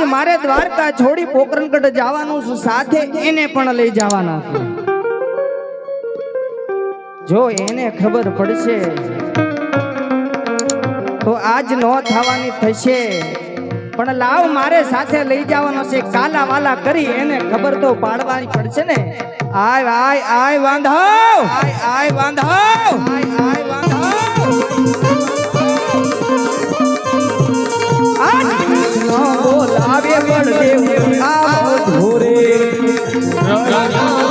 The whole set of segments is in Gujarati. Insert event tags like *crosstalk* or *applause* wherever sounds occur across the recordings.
આજ મારે દ્વારકા છોડી પોકરણગઢ જવાનું છે, સાથે એને પણ લઈ જવાના છે. જો એને ખબર પડશે, તો આજ નો થવાની થશે. પણ લાવ મારે સાથે લઈ જવાનો છે કાલા વાલા કરી એને ખબર તો પાડવાની પડશે ને. આય આય આય, વાંધો! આય આય, વાંધો! આય આય, વાંધો! બળદેવ આવો ધોરે એ આવો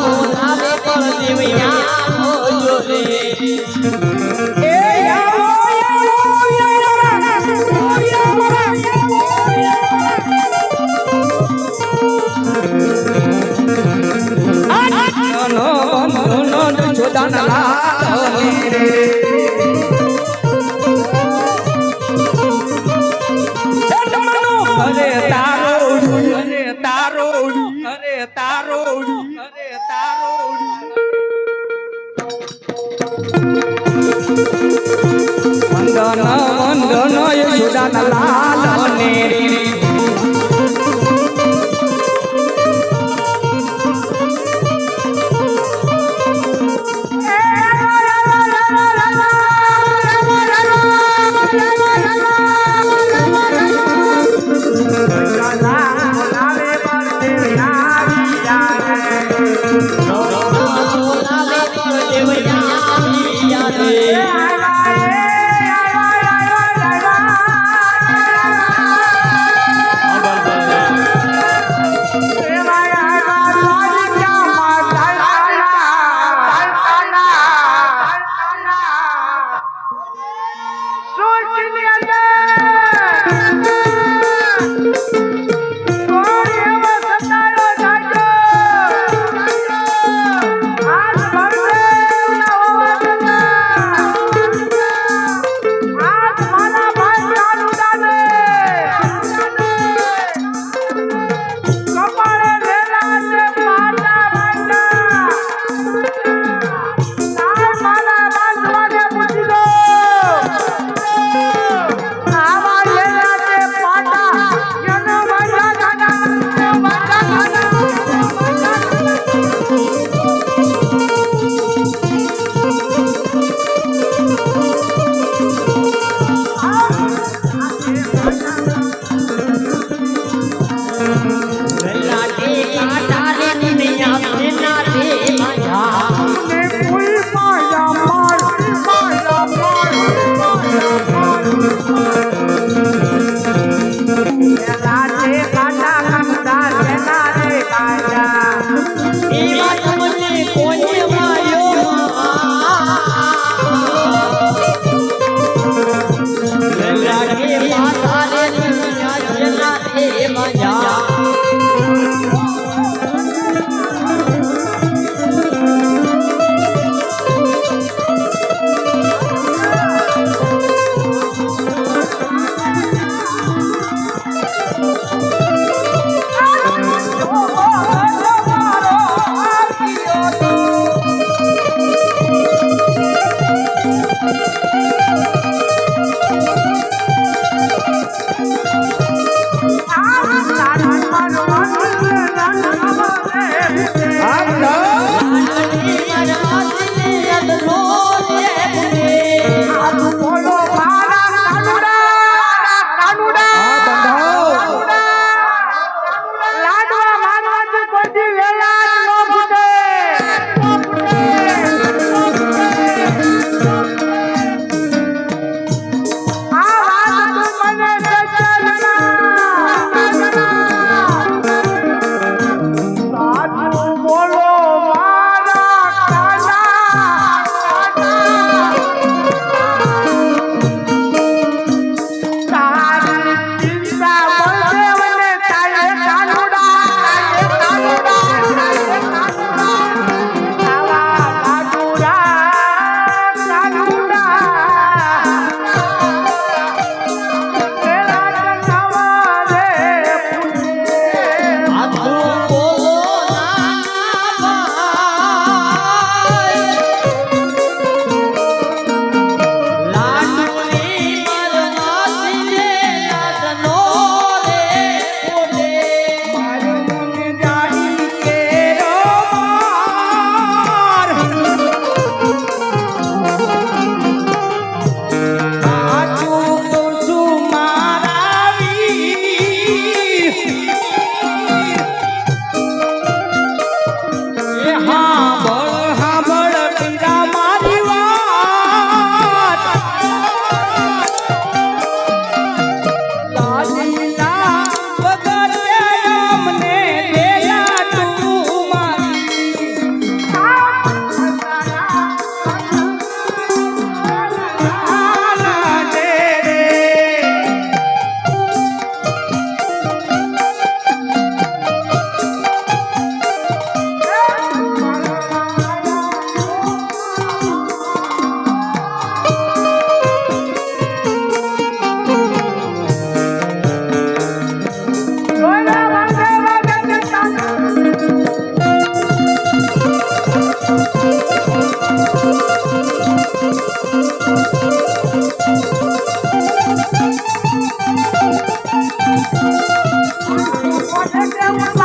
I want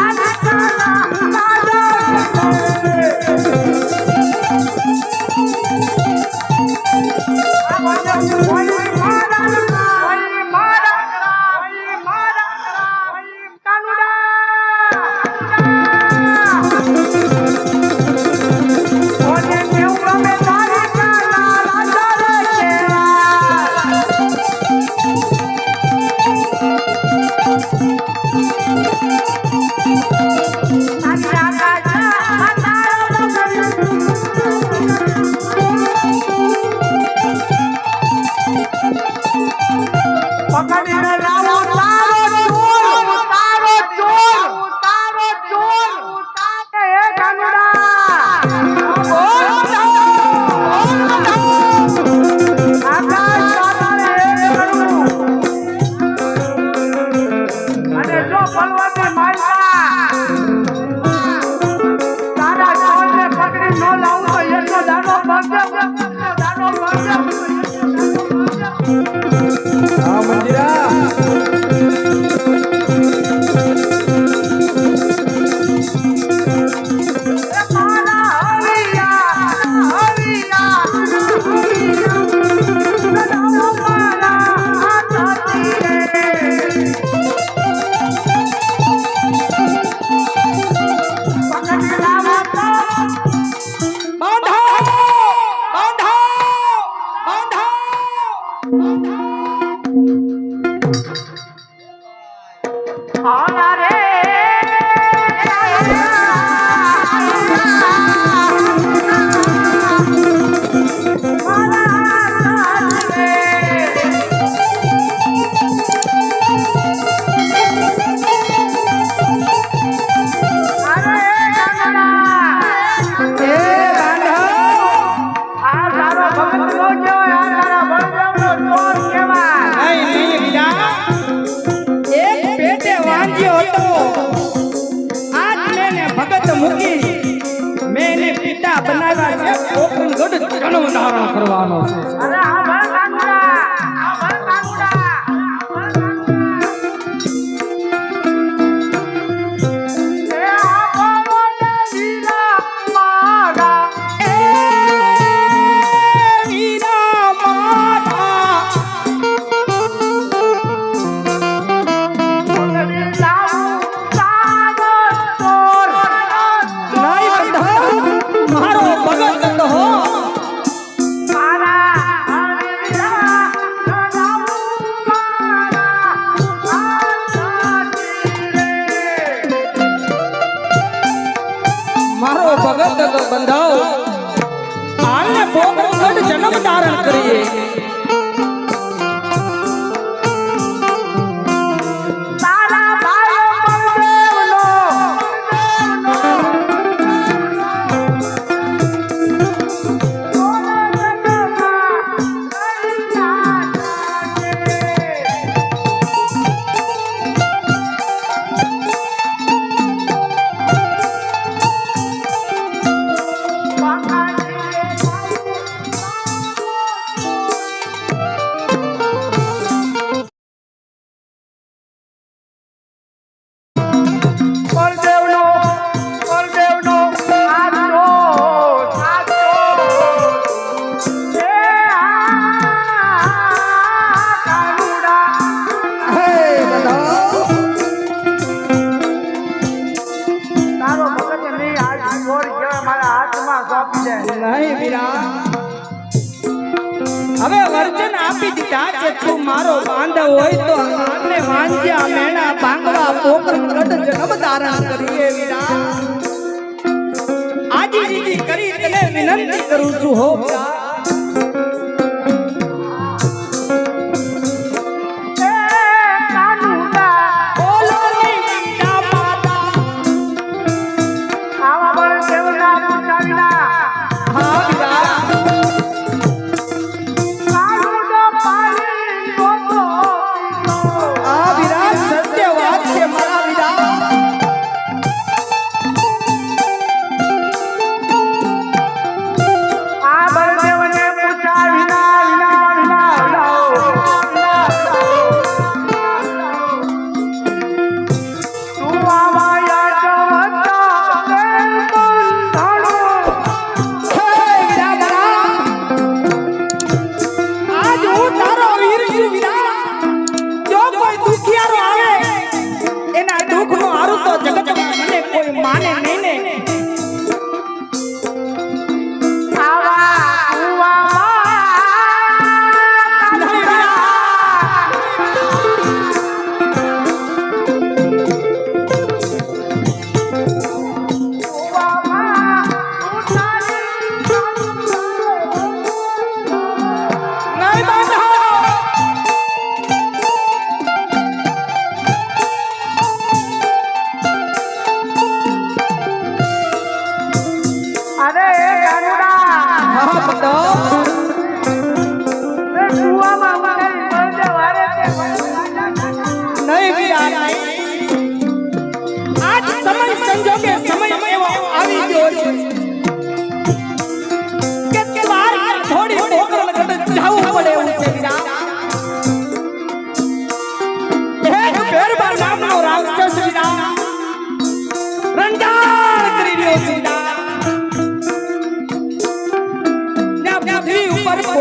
ચાચે તું મારો બાંધ હોય તો આપણે વાંજ્યા મેણા ભાંગવા પોપર કટ જન્મ ધારણ કરીએ વીરા. આજી કરી તને વિનંતી કરું છું હો વીરા.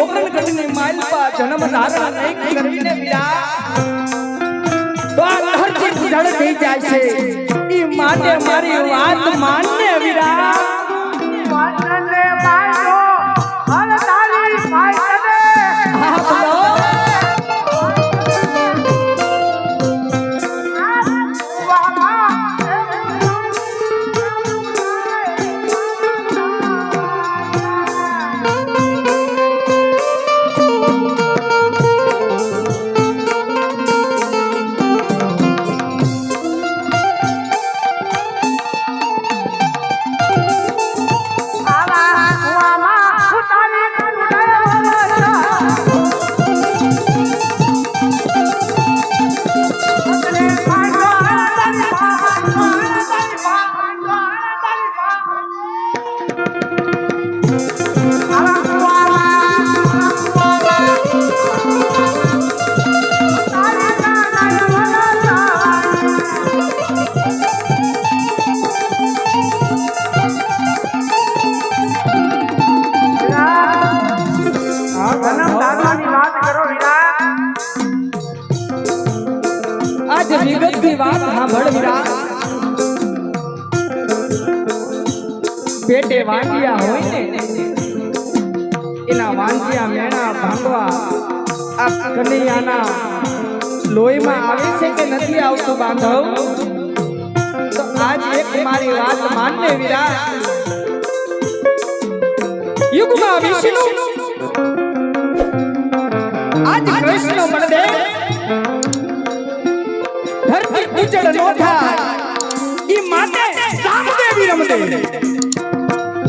પોકરણગઢની માલપા જન્મ ધારણ નહીં કરીને વીરા તો આ ધરતી ધડ થઈ જાય છે. ઈ માટે મારી વાત માનને વીરા આજ વિગતની વાત સાંભળ હોય એના વાંજિયા મેણા ભાંગવા આ લોહીમાં આવે છે કે નથી આવતું બાંધવ આજ એક મારી વાત માનને વીરા યુગમાં વિષ્ણુ આજ કૃષ્ણ બળદેવ ધરતી ઉજળ નો થાય ઈ માટે સામદેવી રમદે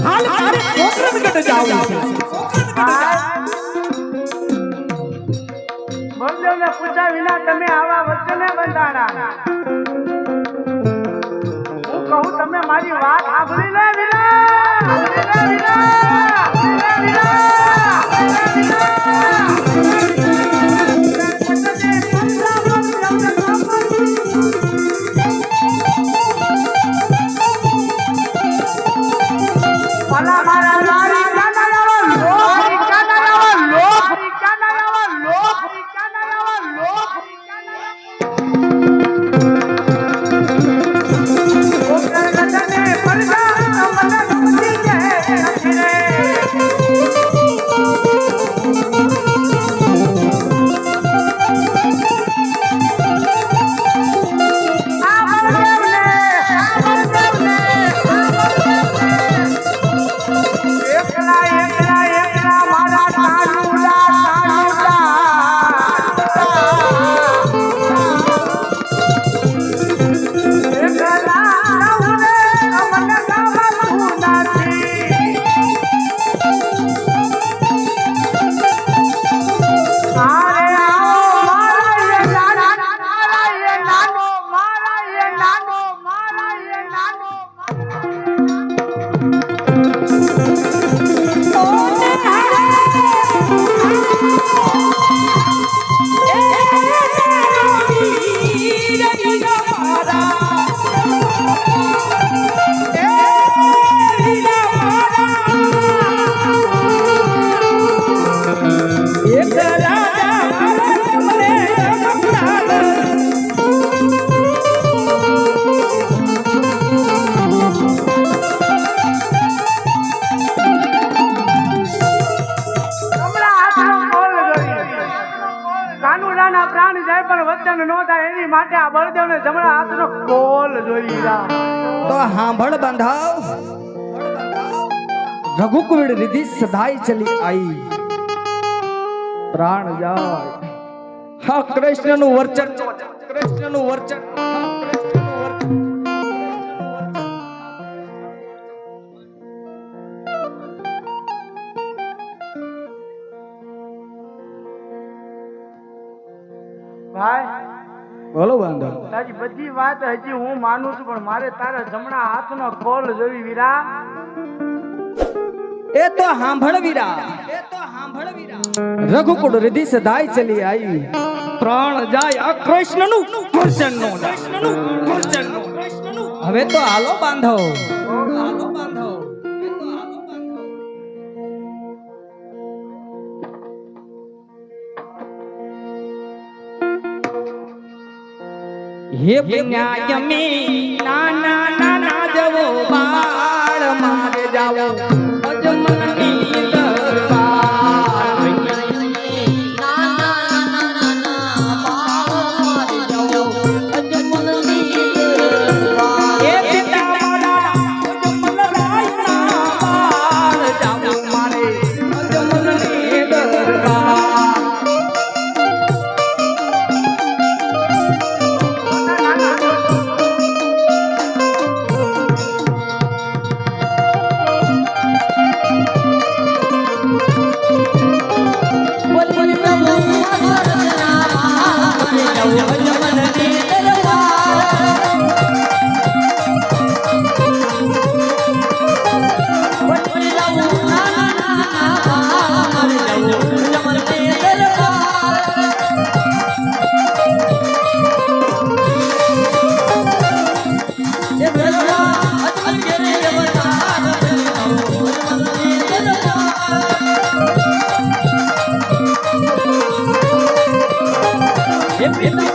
હાલ મારે કોકરણગઢ જાવું છે બળદેવને પૂછ્યા વિના તમે આવા વચને બંધાણા. હું કહું તમે મારી વાત સાંભળી લે વિના તો હાંભળ બંધાવ. રઘુકુળ રીધિ સદાય ચલી આઈ. પ્રાણ જાય. હા, કૃષ્ણનું વર્ચન. કૃષ્ણનું વર્ચન. બોલો વાંધો તારી બધી વાત હજી હું માનું છું પણ મારે તારા જમણા હાથનો કોલ જોઈ વીરા. એ તો સાંભળ વીરા. એ તો સાંભળ વીરા રઘુકુળ રિધિ સદાય ચલી આવી. પ્રાણ જાય આ કૃષ્ણનું કૃષ્ણનું. કૃષ્ણનું કૃષ્ણનું. હવે તો હાલો બાંધવ. હે બન્યા યમી ના ના જવો બાળ મારે જાવો જાવું *laughs*